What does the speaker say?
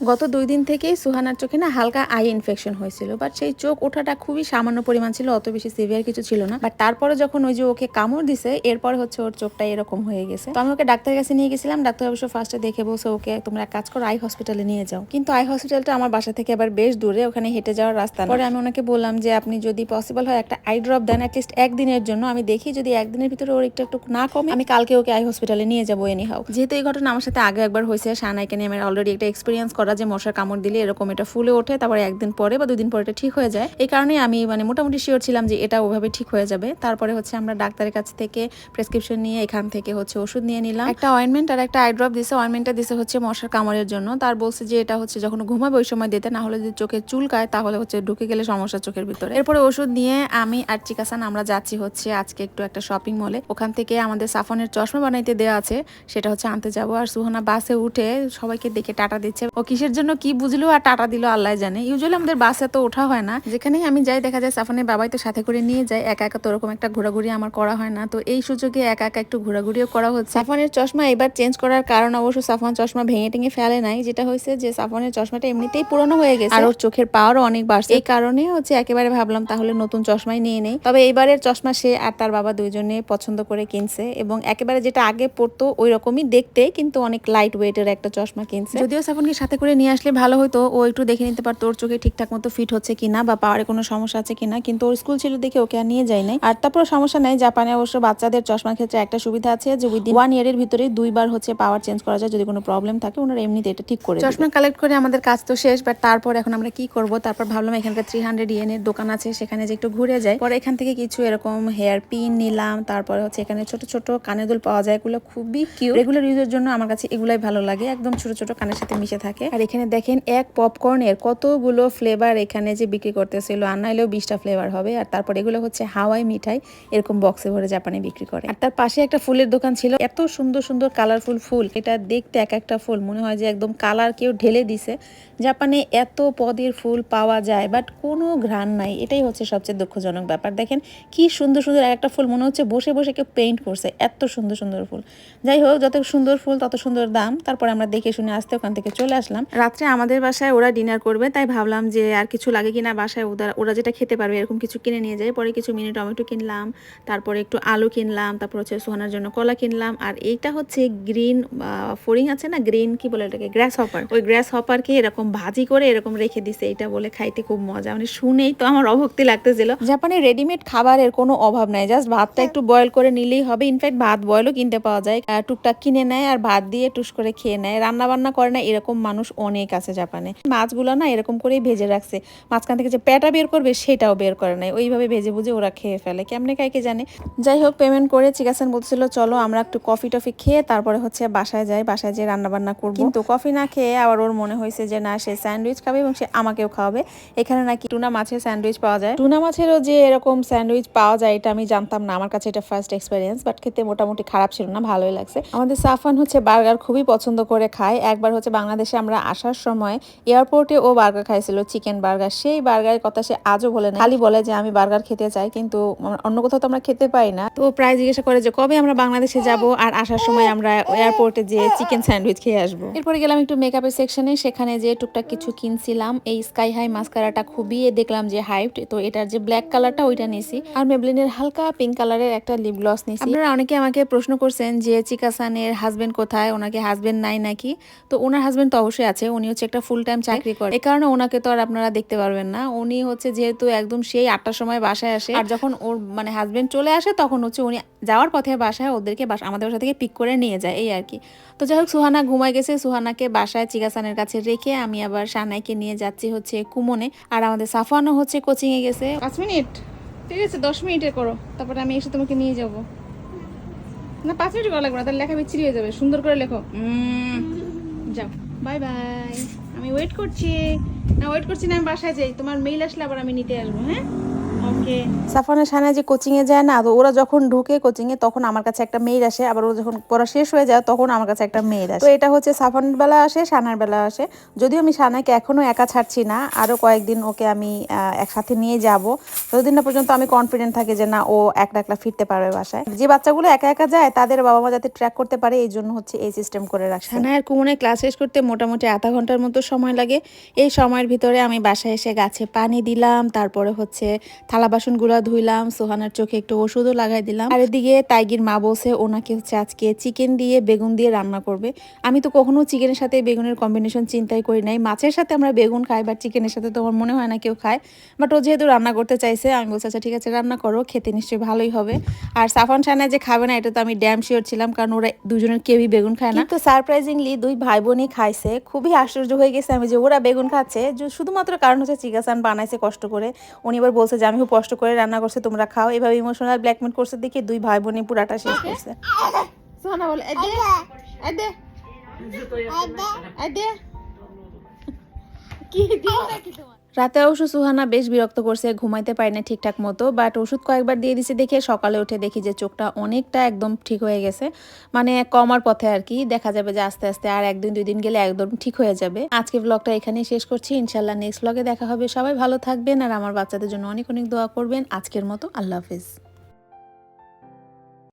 গত দুই দিন থেকেই সুহানার চোখে না হালকা আই ইনফেকশন হয়েছিল বাট সেই চোখ ওঠাটা খুবই সামান্য পরিমাণ ছিল, অত বেশি সিভিয়ার কিছু ছিল না। বাট তারপরে যখন ওই যে ওকে কামড় দিছে, এরপরে হচ্ছে ওর চোখটা এরকম হয়ে গেছে। তো আমি ওকে ডাক্তারের কাছে নিয়ে গেছিলাম, ডাক্তার অবশ্য ফার্স্টে দেখে বলছে, ওকে, তোমরা এক কাজ করো আই হসপিটালে নিয়ে যাও। কিন্তু আই হসপিটালটা আমার বাসা থেকে আবার বেশ দূরে, ওখানে হেঁটে যাওয়ার রাস্তা পরে আমি ওনাকে বললাম যে, আপনি যদি পসিবল হয় একটা আই ড্রপ দেন অ্যাটলিস্ট একদিনের জন্য। আমি দেখি যদি একদিনের ভিতরে ওর একটু একটু না কমে, আমি কালকে ওকে আই হসপিটালে নিয়ে যাব এনি হাও যেহেতু এই ঘটনা আমার সাথে আগে একবার হয়েছে সানাইকে নিয়ে আমার অলরেডি একটা এক্সপিরিয়েন্স করা যে মশার কামড় দিলে এরকম এটা ফুলে ওঠে, তারপরে একদিন পরে বা দুদিন পরে এটা ঠিক হয়ে যায়। এই কারণে আমি মানে মোটামুটি শিওর ছিলাম যে এটা ওভাবে ঠিক হয়ে যাবে। তারপরে হচ্ছে আমরা ডাক্তারের কাছ থেকে প্রেসক্রিপশন নিয়ে এখান থেকে হচ্ছে ওষুধ নিয়ে নিলাম। একটা অয়েনমেন্ট আর একটা আই ড্রপ দিছে অয়েনমেন্টটা দিছে হচ্ছে মশার কামড়ের জন্য। তার বলছে যে এটা হচ্ছে যখন ঘুমাবে ওই সময় দিতে, না হলে যদি চোখে চুলকায় তাহলে হচ্ছে ঢুকে গেলে সমস্যা চোখের ভিতরে। এরপরে ওষুধ নিয়ে আমি আর চিকাসান আমরা যাচ্ছি হচ্ছে আজকে একটু একটা শপিং মলে ওখান থেকে আমাদের সাফনের চশমা বানাইতে দেওয়া আছে, সেটা হচ্ছে আনতে যাব। আর সুহানা বাসে উঠে সবাইকে দেখে টাটা দিচ্ছে। ও কিসের জন্য কি বুঝলো আর টাটা দিল আল্লাহ জানে। ইউজুয়ালি আমাদের বাসে তো ওঠা হয় না। যেখানেই আমি যাই দেখা যায় সাফনের বাবাই তো সাথে করে নিয়ে যায়। একা একা তো ওরকম একটা ঘোরাঘুরি আমার করা হয় না। তো এই সুযোগে একা একা একটু ঘোরাঘুরিও করা হচ্ছে। সাফনের চশমা এবার চেঞ্জ করার কারণ অবশ্য সাফান চশমা ভেঙে টেঙে ফেলে নাই যেটা হয়েছে যে সাফনের চশমাটা এমনিতেই পুরনো হয়ে গেছে। আর ওর চোখের পাওয়ারও অনেক বাড়ছে। এই কারণে হচ্ছে একেবারে ভাবলাম তাহলে নতুন চশমাই নিয়ে নেই। তবে এইবারের চশমা সে আর তার বাবা দুইজনে পছন্দ করে কিনছে এবং একেবারে যেটা আগে পড়তো ওই রকমই দেখতে কিন্তু অনেক লাইট ওয়েটের একটা চশমা কিনছে। যদিও সাফনকে সাথে করে নিয়ে আসলে ভালো হতো ও একটু দেখে নিতে পারতো ওর চোখে ঠিকঠাক মতো ফিট হচ্ছে কিনা বা পাওয়ারে কোনো সমস্যা আছে কিনা। কিন্তু ওর স্কুল ছিল দেখে ওকে আর নিয়ে যায় নাই। আর তারপর সমস্যা নাই জাপানে অবশ্য বাচ্চাদের চশমার ক্ষেত্রে একটা সুবিধা আছে যে উইদিন ওয়ান ইয়ারের ভিতরে দুইবার হচ্ছে পাওয়ার চেঞ্জ করা যায় যদি কোনো প্রবলেম থাকে ওনারা এমনিতে এটা ঠিক করে চশমা কালেক্ট করে আমাদের কাজ তো শেষ বাট তারপর এখন আমরা কি করব? তারপর ভাবলাম এখানকার থ্রি হান্ড্রেড ইয়েনের দোকান আছে সেখানে যে একটু ঘুরে যাই। পরে এখান থেকে কিছু এরকম হেয়ার পিন নিলাম তারপরে হচ্ছে এখানে ছোট ছোট কানের দুল পাওয়া যায় এগুলো খুবই কিউ রেগুলার ইউজের জন্য আমার কাছে এগুলাই ভালো লাগে একদম ছোট ছোট কানের সাথে মিশে থাকে। আর এখানে দেখেন এক পপকর্নের কতগুলো ফ্লেভার এখানে যে বিক্রি করতেছিল। আর নাইলেও বিশটা ফ্লেভার হবে। আর তারপর এগুলো হচ্ছে হাওয়াই মিঠাই। এরকম বক্সে ভরে জাপানে বিক্রি করে। আর তার পাশে একটা ফুলের দোকান ছিল। এত সুন্দর সুন্দর কালারফুল ফুল। এটা দেখতে এক একটা ফুল। মনে হয় যে একদম কালার কেউ ঢেলে দিছে। জাপানে এত পদের ফুল পাওয়া যায় বাট কোনো ঘ্রাণ নাই। এটাই হচ্ছে সবচেয়ে দুঃখজনক ব্যাপার। দেখেন কি সুন্দর সুন্দর এক একটা ফুল। মনে হচ্ছে বসে বসে কেউ পেইন্ট করছে। এত সুন্দর সুন্দর ফুল। যাই হোক, যত সুন্দর ফুল, তত সুন্দর দাম। তারপর আমরা দেখে শুনে আসতে ওখান থেকে চলে আসলাম। রাত্রে আমাদের বাসায় ওরা ডিনার করবে, তাই ভাবলাম যে আর কিছু লাগে কিনা বাসায়, ওরা ওরা যেটা খেতে পারবে, এরকম কিছু কিনে নিয়ে যায় পরে কিছু মিনি টমেটো কিনলাম, তারপরে একটু আলু কিনলাম, তারপর হচ্ছে সোহানার জন্য কলা কিনলাম। আর এইটা হচ্ছে গ্রিন ফোরিং আছে না গ্রিন কি বলে এটাকে গ্রাস হপার ওই গ্রাস হপারকে এরকম ভাজি করে এরকম রেখে দিছে এটা বলে খাইতে খুব মজা। মানে শুনেই তো আমার অভক্তি লাগতেছিল। জাপানে রেডিমেড খাবারের কোনো অভাব নাই জাস্ট ভাতটা একটু বয়েল করে নিলেই হবে। ইনফ্যাক্ট ভাত বয়েলও কিনতে পাওয়া যায়। টুকটাক কিনে নেয় আর ভাত দিয়ে টুস করে খেয়ে নেয়। রান্না বান্না করে না এরকম মানুষ অনেক আছে জাপানে। মাছগুলো না এরকম করেই ভেজে রাখছে। মাঝখান থেকে যে পেটা বের করবে সেটাও বের করে নাই। ওইভাবে ভেজে বুঝে ওরা খেয়ে ফেলে। কেমনে কাইকে জানে? যাই হোক পেমেন্ট করে চিকাসান বলছিল চলো আমরা একটু কফি টফি খেয়ে তারপরে হচ্ছে বাসায় যাই। বাসায় যেয়ে রান্না বান্না করব। কিন্তু কফি না খেয়ে আবার ওর মনে হয়েছে যে না সে স্যান্ডউইচ খাবে এবং সে আমাকেও খাওয়াবে। এখানে নাকি টুনা মাছের স্যান্ডউইচ পাওয়া যায়। টুনা মাছেরও যে এরকম স্যান্ডউইচ পাওয়া যায় এটা আমি জানতাম না। আমার কাছে এটা ফার্স্ট এক্সপিরিয়েন্স বাট খেতে মোটামুটি খারাপ ছিল না ভালোই লাগছে। আমাদের সাফান হচ্ছে বার্গার খুবই পছন্দ করে খায়। একবার হচ্ছে বাংলাদেশে আমরা আসার সময় এয়ারপোর্টে ও বার্গার খাইছিল, চিকেন বার্গার। সেই বার্গারের কথা সে আজও বলে না খালি বলে যে, আমি বার্গার খেতে চাই, কিন্তু অন্য কোথাও তো আমরা খেতে পাই না। তো প্রায় জিজ্ঞাসা করে যে, কবে আমরা বাংলাদেশে যাব আর আসার সময় আমরা এয়ারপোর্টে যে চিকেন স্যান্ডউইচ খেয়ে আসব? এরপরে গেলাম একটু মেকআপের সেকশনে সেখানে যে টুকটাক কিছু কিনছিলাম। এই স্কাই হাই মাস্কারাটা খুবই দেখলাম যে হাইট তো এটার যে ব্ল্যাক কালারটা ওইটা নিছি। আর মেবলিনের হালকা পিঙ্ক কালারের একটা লিপ গ্লস নিছি। আপনারা অনেকে আমাকে প্রশ্ন করছেন যে চিকাসানের হাজবেন্ড কোথায়? ওনাকে হাজবেন্ড নাই নাকি? তো ওনার হাজবেন্ড তো অবশ্যই আছে উনি হচ্ছে একটা ফুল টাইম চাকরি করে। এই কারণে ওনাকে তো আর আপনারা দেখতে পারবেন না। উনি হচ্ছে যেহেতু একদম সেই আটটার সময় বাসায় আসে আর যখন ওর মানে হাজবেন্ড চলে আসে তখন হচ্ছে উনি যাওয়ার পথে বাসায় ওদেরকে বাসা আমাদের বাসা থেকে পিক করে নিয়ে যায় এই আর কি। তো যাই হোক সুহানা ঘুমায় গেছে। সুহানাকে বাসায় চিকাসানের কাছে রেখে আমি আবার সানাইকে নিয়ে যাচ্ছি হচ্ছে কুমনে। আর আমাদের সাফানো হচ্ছে কোচিং এ গেছে। পাঁচ মিনিট? ঠিক আছে দশ মিনিটে করো। তারপরে আমি এসে তোমাকে নিয়ে যাব। না পাঁচ মিনিট করা লাগবে না তাহলে লেখা বিচ্ছিরি হয়ে যাবে। সুন্দর করে লেখো। যাও। বাই বাই আমি ওয়েট করছি। না ওয়েট করছি না, আমি বাসায় যাই। তোমার মেইল আসলে আবার আমি নিতে আসব হ্যাঁ? সাফানের সানা যে কোচিং এ যায় না তো ওরা যখন ঢুকে কোচিং এ তখন আমার কাছে একটা মেয়ের আসে। আবার ও যখন পড়া শেষ হয়ে যায় তখন আমার কাছে একটা মেয়ের আসে। তো এটা হচ্ছে সাফানের বেলা আসে সানার বেলা আসে। যদিও আমি সানাকে এখনও একা ছাড়ছি না আরও কয়েকদিন ওকে আমি একসাথে নিয়ে যাব। ততদিন না পর্যন্ত আমি কনফিডেন্ট থাকি যে না ও একলা একলা ফিরতে পারবে বাসায়। যে বাচ্চাগুলো একা একা যায় তাদের বাবা মা যাতে ট্র্যাক করতে পারে এই জন্য হচ্ছে এই সিস্টেম করে রাখছে। সানায়ের কুমনের ক্লাস শেষ করতে মোটামুটি আধা ঘণ্টার মতো সময় লাগে। এই সময়ের ভিতরে আমি বাসায় এসে গাছে পানি দিলাম তারপরে হচ্ছে থালা বাসনগুলো ধুইলাম, সোহানার চোখে একটু ওষুধও লাগাই দিলাম। আর এদিকে তাইগির মা বলছে, ওনাকে হচ্ছে আজকে চিকেন দিয়ে বেগুন দিয়ে রান্না করবে। আমি তো কখনো চিকেনের সাথে বেগুনের কম্বিনেশন চিন্তাই করি নাই। মাছের সাথে আমরা বেগুন খাই বা চিকেনের সাথে তো আমার মনে হয় না কেউ খায়। বাট ও যেহেতু রান্না করতে চাইছে, আমি বলছি আচ্ছা ঠিক আছে, রান্না করো, খেতে নিশ্চয়ই ভালোই হবে। আর সাফান সানা যে খাবে না, এটা তো আমি ড্যাম শিওর ছিলাম, কারণ ওরা দুজনের কেউই বেগুন খায় না। তো সারপ্রাইজিংলি দুই ভাই বোনই খাইছে। খুবই আশ্চর্য হয়ে গেছে আমি যে ওরা বেগুন খাচ্ছে। শুধুমাত্র কারণ হচ্ছে চিকাসান বানাইছে কষ্ট করে। উনি এবার বলছে যে, আমি খুব কষ্ট করে রান্না করছে তোমরা খাও। এভাবে ইমোশনাল ব্ল্যাকমেল করছে দেখে দুই ভাই বোনই পুরাটা শেষ করছে। বলে রাতে অবশ্য সুহানা বেশ বিরক্ত করছে ঘুমাইতে পারি না ঠিকঠাক মতো বাট ওষুধ কয়েকবার দিয়ে দিছে দেখে সকালে উঠে দেখি যে চোখটা অনেকটা একদম ঠিক হয়ে গেছে মানে কমার পথে আর কি দেখা যাবে যে আস্তে আস্তে আর একদিন দুই দিন গেলে একদম ঠিক হয়ে যাবে। আজকে ব্লগটা এখানেই শেষ করছি ইনশাল্লাহ নেক্সট ব্লগে দেখা হবে। সবাই ভালো থাকবেন আর আমার বাচ্চাদের জন্য অনেক অনেক দোয়া করবেন। আজকের মতো আল্লাহ হাফিজ।